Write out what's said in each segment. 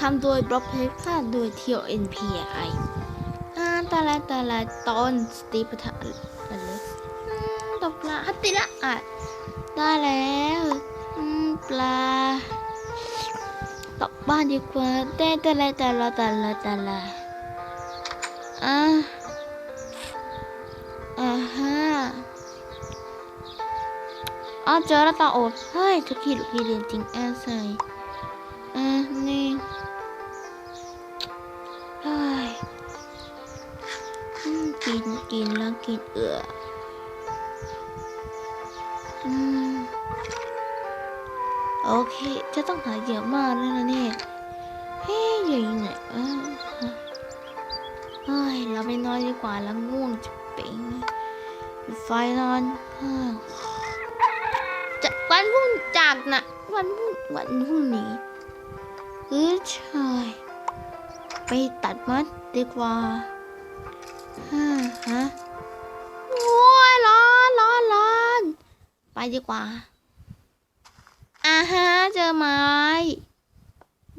ทำโดยบล็อกเพลค่าโดยเทียว NPI อ่าตาละตาละตอนสตีปะทะอะไรอืมตกปลาฮัตติละอะได้แล้วปลากบบ้านดีกว่าแต่ต่ละแต่ละแต่ละแต่ละอ่าอ่าฮะอ๋อเจอแล้วตาโอบเฮ้ยทุกทีลูกพี่เรียนจริงแอาใส่ ต้องหาเหยื่อมากแล้วนะเนี่ยเฮ้ยเหยื่ออยู่ไหนเออเฮ้ยเราไปนอนดีกว่าแล้วง่วงจะเป่งไฟนอนจะวันพรุ่งจากนะวันพรุ่งวันพรุ่งนี้เออใช่ไปตัดมัดดีกว่าฮะฮะโอ้ยร้อนร้อนร้อนไปดีกว่า ฮะเจอไม้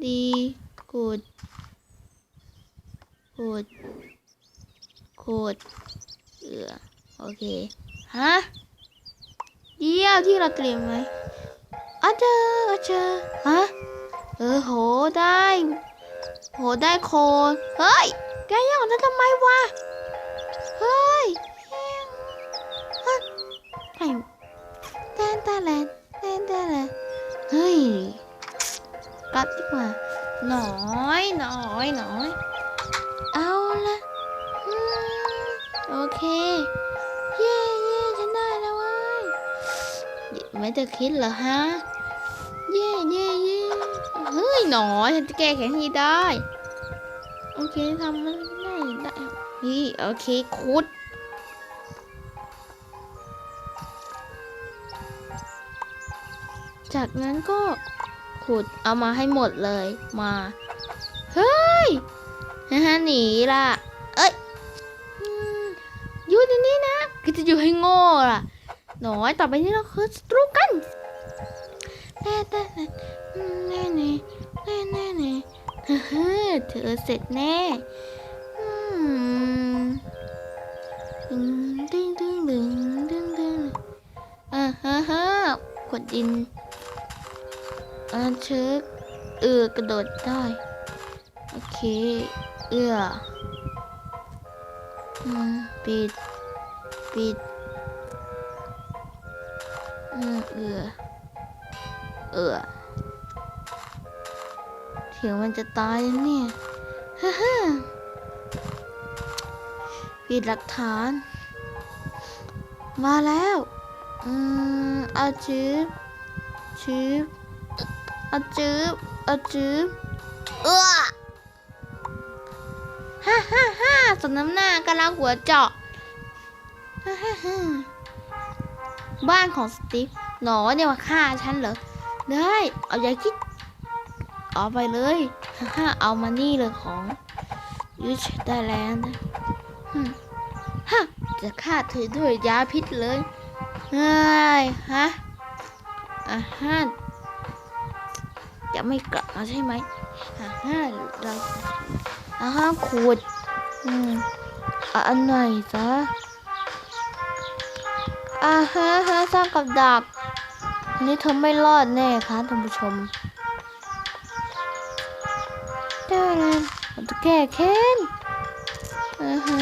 ดีกูดกูดกูดเออโอเค ฮะเยี่ยวที่เราเตรียมไว้อาเจออาเจอฮะ เออโหได้ โหได้โคนเฮ้ย แกย่างนั้นทำไมวะ เฮ้ยฮะไอ้แตนแตนแลนแตนแตนแลน เฮ้ยกลับดีกว่าน้อยน้อยน้อยเอาละโอเค เย่เย่ฉันได้แล้วเว้ยไม่จะคิดเหรอฮะ เย่เย่เย่เฮ้ยหนอฉันจะแก้แค้นให้ได้ โอเคทำมันได้ได้นี่โอเคคุด จากนั้นก็ขุดเอามาให้หมดเลยมา เฮ้ยนะฮะหนีล่ะ เอ้ยอยู่ในนี้นะก็จะอยู่ให้โง่ล่ะหน่อยต่อไปนี้เราคือสตรูกันแน่แน่แน่แน่แน่แน่แน่เธอเสร็จแน่ดึงดึงดึงดึงดึงอ่าฮ้อฮ้อขดดิน อ่าเชิกเอือกระโดดได้ โอเค เอืออืมปิด ปิดอืมเอือเอือถียวมันจะตายเนี่ยฮ่าฮ่าปิดหลักฐาน มาแล้ว อืม เอาจืบจืบเอาจืบเอาจืบเอื้อฮ่าฮ่าฮ่าสมน้ำหน้ากำลังหัวเจาะฮ่าฮ่าฮ่าบ้านของสตีฟหนอเนี่ยมาฆ่าฉันเหรอ ได้ เอาอย่าคิด เอาไปเลยฮ่าฮ่าเอามานี่เลยของยูชได้แล้วนะฮึ่มฮะจะฆ่าเธอด้วยยาพิษเลยเฮ้ยฮะอ่าฮะจะ ไม่กลับมาใช่ไหมฮ่าเราห้ามขูดอืมอันไหนซะอ่าฮะฮะสร้างกับดักนนี้เธอไม่รอดแน่ค่ะท่านผู้ชมได้เลยเราจะแก้แค้นอ่าฮะ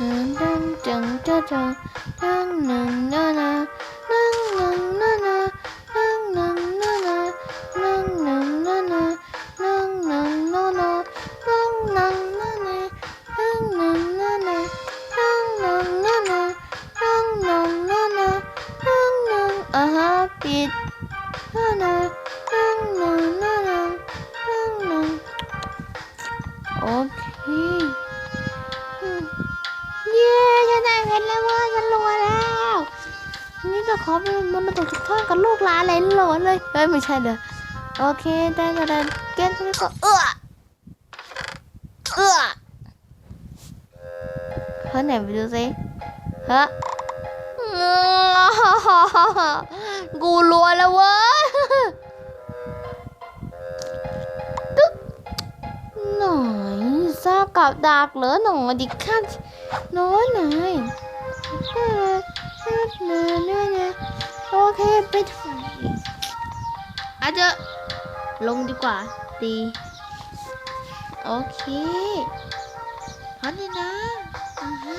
ดังดังจังจังจังดังหนึ่งนานา เคเย้ฉันได้เพชรแล้วว่าฉันรวยแล้ว นี้จะขอเป็นมรดกตกทอดกับลูกหลานเลยหลานเลยเอ้ยไม่ใช่เด้อโอเคได้ก็ได้เกณฑ์นี้ก็เออเออเฮ้ยไหนไปดูสิฮะกูรวยแล้วเว้ย หน่อยซากับดักเหรอหน่อยดิคันน้อยหน่อยโอเคไปถ่ายอาจจะลงดีกว่าดีโอเคพันเลยนะอ่าฮะ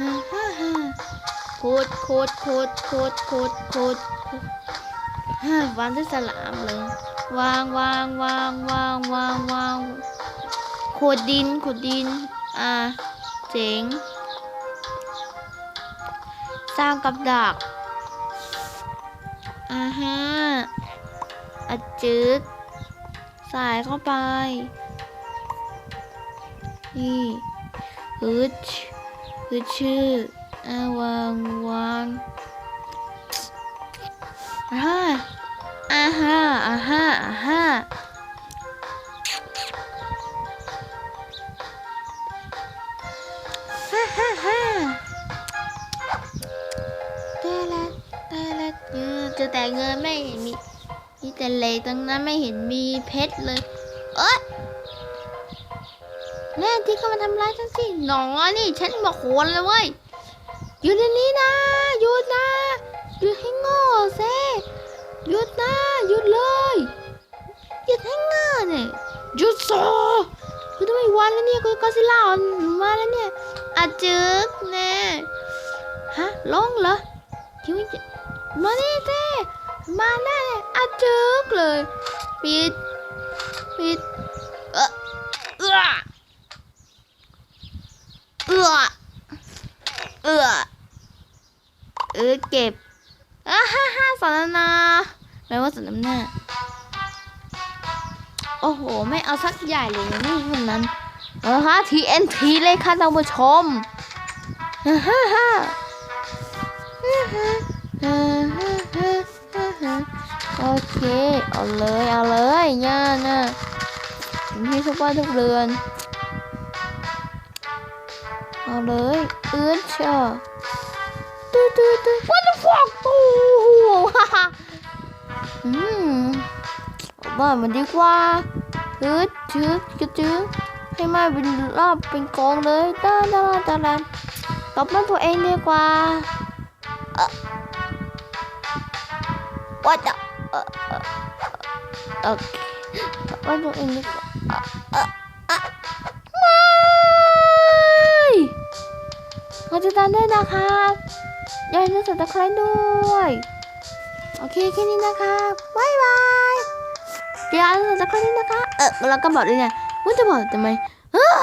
อ่าฮะฮะโคตรโคตรโคตรโคตรโคตรโคตรโคตรฮ่าวางด้วยสลามเลย วางวางวางวางวางวางขวดดินขวดดิน อ่า เจ๋ง สร้างกับดัก อ่าฮะอะจึกใส่เข้าไป นี่ฮึดฮึดชื่ออ่าวางวางอ่าฮะ อาฮะอ่าฮะอ่าฮะฮ่าฮ่าฮ่าแต่ละแต่ละเออจอแต่เงินไม่เห็นมีมีแต่เล็กตั้งนั้นไม่เห็นมีเพชรเลยเอ้ยแน่ที่เขามาทำร้ายฉันสิหนอนี่ฉันบอกโหนเลยเว้ยหยุดเดี๋ยวนี้นะหยุดนะหยุดให้โง่เซ หยุดนะหยุดเลยหยุดให้โง่เนี่ยหยุดโซคือทำไมวันแล้วเนี่ยกูก็ซิล่ามาแล้วเนี่ยอาจึกแน่ฮะลงเหรอคิดว่าจะมานี่เซมาแน่เลยอาจึกเลยปิดปิดเออเออเออเออเก็บ อ้าฮ่าฮ่าสนรนาแปลว่าสาน้ำหน้าโอ้โห ไม่เอาสักใหญ่เลยนี่คนนั้นเอาละค่ะ TNT เลยค่ะท่านผู้ชมฮ่าฮ่าฮ่าโอเค เอาเลย เอาเลยย่าน่ะถึงที่ทุกบ้านทุกเรือน เอาเลยเอื้อเชอ what the fuck โอ้โหฮ่าฮ่าอืมบ้านมันดีกว่าอืดชื้อจืดจื้อให้มาเป็นรอบเป็นกองเลยตาตาตาตากลับบ้านตัวเองดีกว่าเออ what the เออเออเออโอเคกลับบ้านตัวเองดีกว่าเออเออไม่เราจะตามด้นะครับ อย่าลืมสับตะไคร้ด้วย โอเคแค่นี้นะคะบายบายอย่าลืมสับตะไคร้ด้วยนะคะ เออแล้วก็บอกด้วยไงว่าจะบอกทำไมเออ